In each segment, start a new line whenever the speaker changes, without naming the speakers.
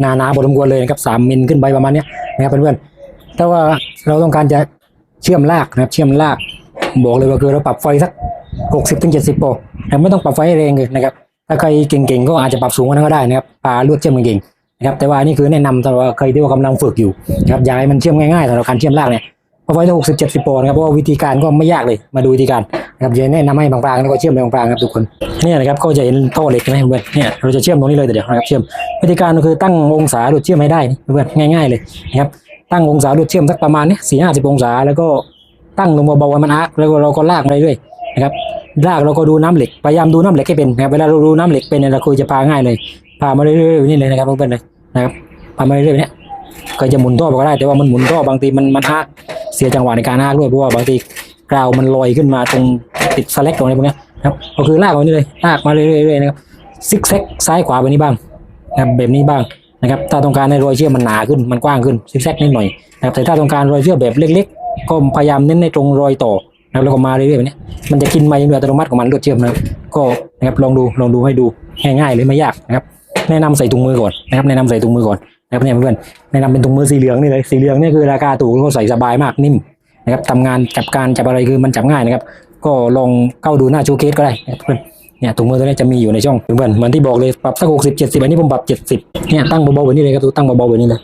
หนาหนาๆพอสมควรเลยนะครับสามมิลขึ้นไปประมาณนี้นะครับเพื่อนๆแต่ว่าเราต้องการจะเชื่อมลากนะครับเชื่อมลาก บอกเลยว่าคือเราปรับไฟสักหกสิบถึงเจ็ดสิบโปรแต่ไม่ต้องปรับไฟแรงเลยนะครับถ้าใครเก่งๆก็อาจจะปรับสูงกว่านั้นก็ได้นะครับปลาลวดเชื่อมเก่งๆนะครับแต่ว่านี่คือแนะนำสำหรับใครที่ว่ากำลังฝึกอยู่นะครับย้ายมันเชื่อมง่ายๆสำหรับการเชื่อมลากเนี่ย เอาไว้ถ้าหกสิบเจ็ดสิบปรนะครับเพราะว่าวิธีการก็ไม่ยากเลยมาดูวิธีการนะครับจะแนะนำให้บางๆแล้วก็เชื่อมไปบางๆครับทุกคนเนี่ยนะครับก็จะเห็นท่อเหล็กนะเพื่อนเนี่ยเราจะเชื่อมตรงนี้เลยแต่เดี๋ยวนะครับเชื่อมวิธีการก็คือตั้งองศาลวดเชื่อมให้ได้นะเพื่อนง่ายๆเลยนะครับตั้งองศาลวดเชื่อมสักประมาณเนี้สี่ห้าสิบองศาแล้วก็ตั้งลงเบาๆให้มันอาร์แล้วเราก็ลากไปเรื่อยนะครับรากเราก็ดูน้ำเหล็กพยายามดูน้ำเหล็กให้เป็นนะครับเวลาเราดูน้ำเหล็กเป็นเนี่ยเราคุยจะพาง่ายเลยพามาเรื่อยๆนี่เลยนะครับเพื่อนเลยนะครับพามาเรื่อยๆเนี้ยก็จะหมุนท่อไปก็ได้แต่ว่ามันหมุนท่อบางทีมันมันฮาก เสียจังหวะในการฮากด้วยเพราะว่าบางทีกราวมันลอยขึ้นมาตรงติดสแลกตรงอะไรพวกนี้นะครับก็คือลากมานี่เลยลากมาเรื่อยๆนะครับซิกแซกซ้ายขวาแบบนี้บ้างนะครับแบบนี้บ้างนะครับถ้าต้องการให้รอยเชื่อมมันหนาขึ้นมันกว้างขึ้นซิกแซกนิดหน่อยนะครับแต่ถ้าต้องการรอยเชื่อมแบบเล็ก ๆ ก็พยายามเน้นในตรงรอยต่อนะครับแล้วก็มาเรื่อยๆแบบนี้มันจะกินมาโดยอัตโนมัติของมันรวดเชื่อมนะครับก็นะครับลองดูลองดูให้ดูง่ายๆเลยไม่ยากนะครับแนะนำใส่ถุงมือก่อนนะครับแนะนำใส่ถุงมือก่อน นะครับเนี่ยเพื่อนๆแนะนำเป็นถุงมือสีเหลืองนี่เลยสีเหลืองนี่คือราคาถูกแล้วก็ใส่สบายมากนิ่มนะครับทำงานจับการจับอะไรคือมันจับง่ายนะครับ ก็ลองเข้าดูหน้าโชว์เคสก็ได้นะครับเพื่อนเนี่ยถุงมือตัวนี้จะมีอยู่ในช่องเพื่อนๆเหมือนที่บอกเลยปรับสักหกสิบเจ็ดสิบอันนี้ผมปรับเจ็ดสิบเนี่ยตั้งเบาๆแบบนี้เลยครับตั้งเบาๆแบบนี้เลย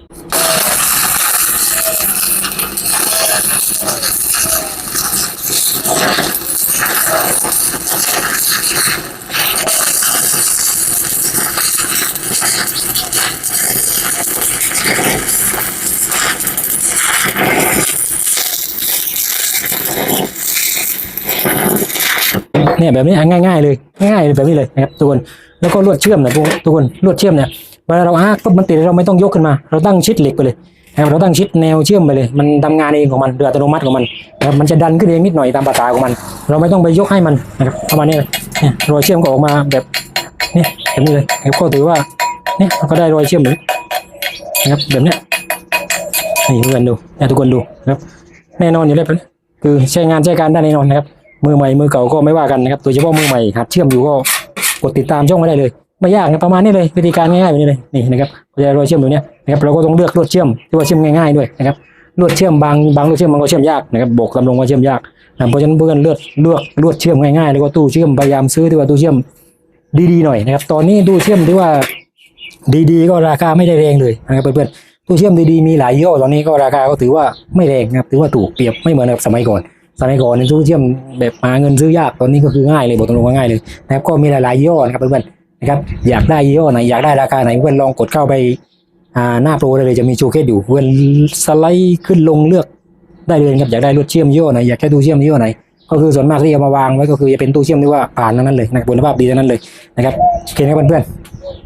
เนี่ยแบบนี้ง่ายๆเลยง่ายๆเลยแบบนี้เลยนะครับทุกคนแล้วก็ลวดเชื่อมนะพวกทุกคนลวดเชื่อมเนี่ยเวลาเราฮากปุ๊บมันติดเราไม่ต้องยกขึ้นมา เราตั้งชิดเหล็กไปเลยนะครับเราตั้งชิดแนวเชื่อมไปเลย มันทำงานเองของมันโดยอัตโนมัติของมันนะครับมันจะดันขึ้นเองนิดหน่อยตามภาษาของมัน เราไม่ต้องไปยกให้มันนะครับประมาณนี้เลยนี่รอยเชื่อมก็ออกมาแบบนี่แบบนี้เลยนะครับก็ถือว่าเนี่ยเราก็ได้รอยเชื่อมเลยนะครับแบบเนี้ยนี่เพื่อนดูนี่ยทุกคนดูนะครับแน่นอนอยู่แล้วคือใช้งานใช้การได้แน่นอนนะครับ มือใหม่มือเก่าก็ไม่ว่ากันนะครับโดยเฉพาะมือใหม่หัดเชื่อมอยู่ก็กดติดตามช่องไว้ได้เลย ไม่ยากนะประมาณนี้เลยวิธีการง่ายๆแบบนี้เลยนี่นะครับพอจะรอยเชื่อมตัวเนี้ยนะครับเราก็ต้องเลือกลวดเชื่อมที่ว่าเชื่อมง่ายๆด้วยนะครับลวดเชื่อมบางบางลวดเชื่อมมันก็เชื่อมยากนะครับบอกลำลงว่าเชื่อมยากนะเพราะฉะนั้นเพื่อนเลือกเลือกลวดเชื่อมง่ายๆแล้วก็ตู้เชื่อมพยายามซื้อที่ว่าตู้เชื่อมดีๆหน่อยนะครับตอนนี้ตู้เชื่อมที่ว่าดีๆ ก็ราคาไม่ได้แรงเลยนะครับเพื่อนๆตู้เชื่อมดีๆมีหลายยี่ห้อตอนนี้ก็ราคาก็ถือว่าไม่แรงนะครับถือว่าถูกเปรียบไม่เหมือนกับสมัยก่อน สมัยก่อนในตู้เชื่อมแบบหาเงินซื้อยากตอนนี้ก็คือง่ายเลยบอกตรงๆว่าง่ายเลยนะครับก็มีหลายๆยี่ห้อนะครับเพื่อนๆนะครับอยากได้ยี่ห้อไหนอยากได้ราคาไหนเพื่อนลองกดเข้าไปอ่าหน้าโปรได้เลยจะมีโชว์เคสอยู่เพื่อนสไลด์ขึ้นลงเลือกได้เลยครับอยากได้รถเชื่อมยี่ห้อไหนอยากได้ตู้เชื่อมยี่ห้อไหนก็คือส่วนมากที่เอามาวางไว้ก็คือจะเป็นตู้เชื่อมที่ว่าผ่านนั้นเลยนะครับคุณภาพดีนั้นเลยนะครับโอเคนะครับเพื่อนๆ